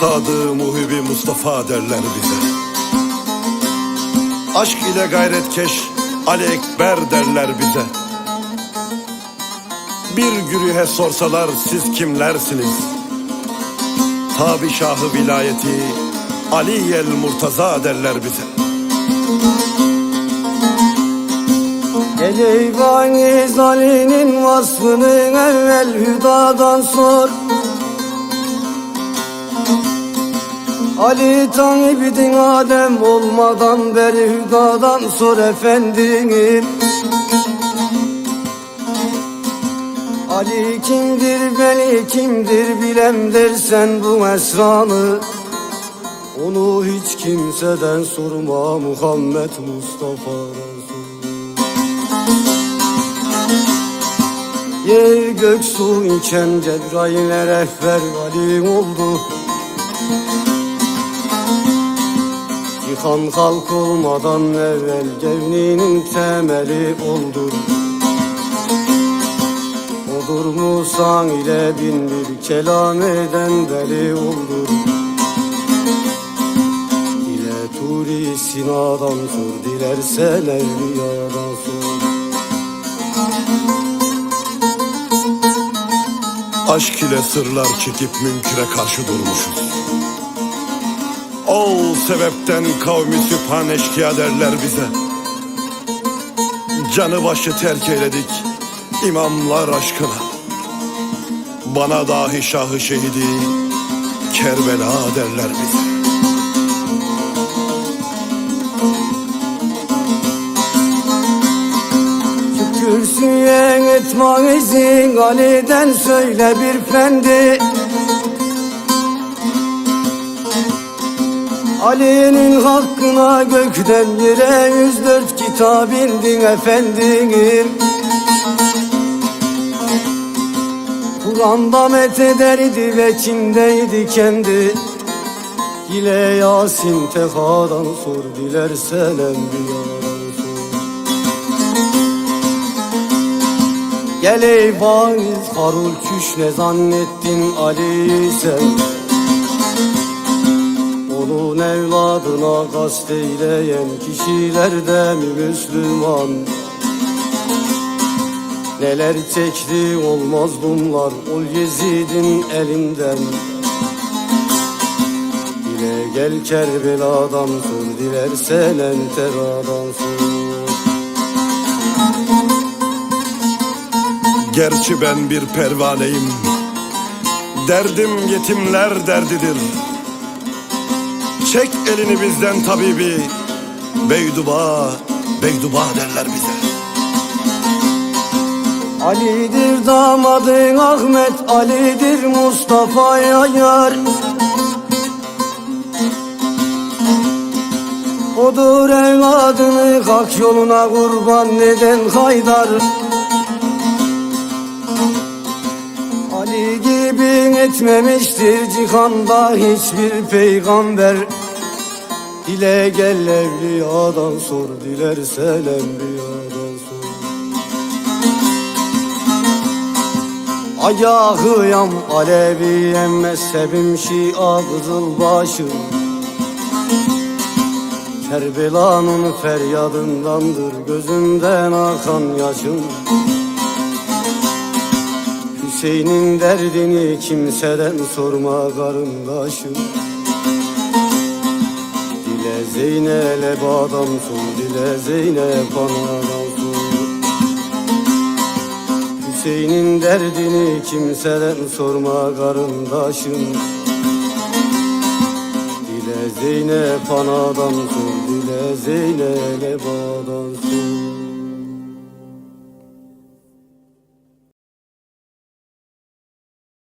Sadığı muhibi Mustafa derler bize. Aşk ile gayretkeş Ali Ekber derler bize. Bir güruhe sorsalar siz kimlersiniz? Tabi Şahı vilayeti Ali el Murtaza derler bize Gel eyvaniz Ali'nin vasfını evvel hüdadan sor. Ali tanibidin Adem olmadan beri hüdadan sor efendim Ali kimdir beni kimdir bilem dersen bu esranı Onu hiç kimseden sorma Muhammed Mustafa Resul Yer gök su iken Cebrail'e rehber Ali oldu. Cihan halk olmadan evvel Gevninin temeli oldu. Odur Musa ile bin bir kelam eden deli oldu. Dile Turi Sina'dan sor Dilersen Evliya'dan sor Aşk ile sırlar çekip münkire karşı durmuşuz. O sebepten kavmi süphan eşkıya derler bize. Canı başı terk eyledik imamlar aşkına. Bana dahi şahı şehidi Kerbela derler bize. Kürsüye etmanizin Ali'den söyle bir fendi. Ali'nin hakkına gökten yere 104 kitap indin efendim Kur'an'da met ederdi ve kimdeydi kendi. Dile Yasin tehadan sor dilersen enbiyadan Gel ey vaiz Harul Küş ne zannettin Ali sen? Onun evladına eyleyen kişiler de mi Müslüman? Neler çekti olmaz bunlar ol Yezid'in elinden. Dile gel Kerbela'dan sor dilersen Entera'dan sor Gerçi ben bir pervaneyim. Derdim yetimler derdidir. Çek elini bizden tabibi. Beyduba, Beyduba derler bize. Ali'dir damadın Ahmet Ali'dir Mustafa'ya yar Odur evladını hak yoluna kurban neden Haydar Gibi etmemiştir cihanda hiçbir peygamber. Dile gel evliyadan sor dilersen enbiyadan sor. Ayağıyam Aleviyem mezhebim Şia Kızılbaşı. Kerbela'nın feryadındandır gözümden akan yaşım Hüseyin'in derdini kimseden sorma karındaşım. Dile Zeynep adam sor dile Zeynep anadan sor. Hüseyin'in derdini kimseden sorma karındaşım. Dile Zeynep anadan sor Dile Zeynep adam sor